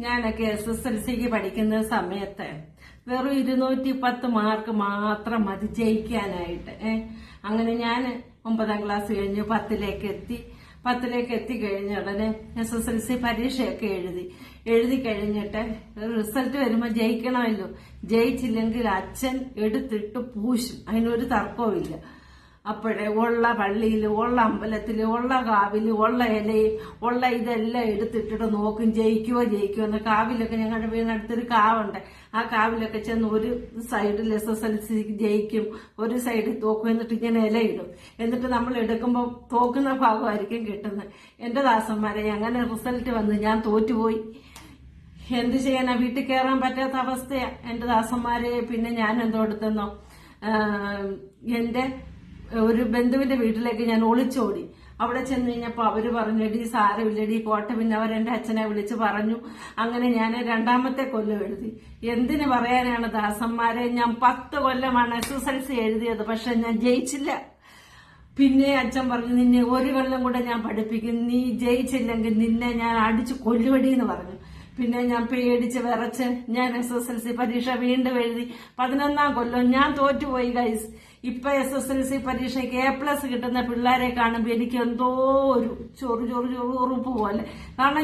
ഞാനൊക്കെ S S L സിക്ക് പഠിക്കുന്ന സമയത്ത് വെറും ഇരുന്നൂറ്റി പത്ത് മാർക്ക് മാത്രം മതി ജയിക്കാനായിട്ട് അങ്ങനെ ഞാൻ ഒമ്പതാം ക്ലാസ് കഴിഞ്ഞ് പത്തിലേക്ക് എത്തി. പത്തിലേക്ക് എത്തി കഴിഞ്ഞ ഉടനെ എസ് എസ് എൽ സി പരീക്ഷയൊക്കെ എഴുതി. എഴുതി കഴിഞ്ഞിട്ട് റിസൾട്ട് വരുമ്പോൾ ജയിക്കണമല്ലോ. ജയിച്ചില്ലെങ്കിൽ അച്ഛൻ എടുത്തിട്ട് പൂശും. അതിനൊരു തർക്കവും ഇല്ല അപ്പോഴേ ഉള്ള പള്ളിയിൽ ഉള്ള അമ്പലത്തിൽ ഉള്ള കാവിൽ ഉള്ള ഇലയിൽ ഉള്ള ഇതെല്ലാം എടുത്തിട്ടിട്ട് നോക്കും ജയിക്കുവോ ജയിക്കുവോ എന്ന്. കാവിലൊക്കെ ഞങ്ങളുടെ വീടിനടുത്തൊരു കാവുണ്ട്. ആ കാവിലൊക്കെ ചെന്ന് ഒരു സൈഡിൽ എസ് എസ് എൽ സി ജയിക്കും ഒരു സൈഡിൽ തോക്കും എന്നിട്ട് ഇങ്ങനെ ഇലയിടും. എന്നിട്ട് നമ്മൾ എടുക്കുമ്പോൾ തോക്കുന്ന ഭാഗമായിരിക്കും കിട്ടുന്നത്. എന്റെ ദാസന്മാരെ അങ്ങനെ റിസൾട്ട് വന്ന് ഞാൻ തോറ്റുപോയി. എന്ത് ചെയ്യാനാ? വീട്ടിൽ കയറാൻ പറ്റാത്ത അവസ്ഥയാ. എന്റെ ദാസന്മാരെ പിന്നെ ഞാൻ എന്തോ എടുത്തെന്നോ? എന്റെ ഒരു ബന്ധുവിന്റെ വീട്ടിലേക്ക് ഞാൻ ഒളിച്ചോടി. അവിടെ ചെന്ന് കഴിഞ്ഞപ്പോ അവർ പറഞ്ഞടി സാരമില്ലടി പോട്ടെ പിന്നെ അവരെന്റെ അച്ഛനെ വിളിച്ച് പറഞ്ഞു. അങ്ങനെ ഞാൻ രണ്ടാമത്തെ കൊല്ലം എഴുതി. എന്തിന് പറയാനാണ് ദാസന്മാരെ? ഞാൻ പത്ത് കൊല്ലമാണ് എസ് എസ് എൽ സി എഴുതിയത് പക്ഷെ ഞാൻ ജയിച്ചില്ല. പിന്നെ അച്ഛൻ പറഞ്ഞു നിന്നെ ഒരു കൊല്ലം കൂടെ ഞാൻ പഠിപ്പിക്കും. നീ ജയിച്ചില്ലെങ്കിൽ നിന്നെ ഞാൻ അടിച്ചു കൊല്ലുവടി എന്ന് പറഞ്ഞു. പിന്നെ ഞാൻ പേടിച്ച് വിറച്ച് ഞാൻ എസ് എസ് എൽ സി പരീക്ഷ വീണ്ടും എഴുതി. പതിനൊന്നാം കൊല്ലം ഞാൻ തോറ്റുപോയി ഗൈസ് ഇപ്പൊ എസ് എസ് എൽ സി പരീക്ഷയ്ക്ക് എ പ്ലസ് കിട്ടുന്ന പിള്ളേരെ കാണുമ്പോൾ എനിക്ക് എന്തോ ഒരു ചൊറു ചൊറു ചൊറു ഉറുപ്പ് പോലെ. കാരണം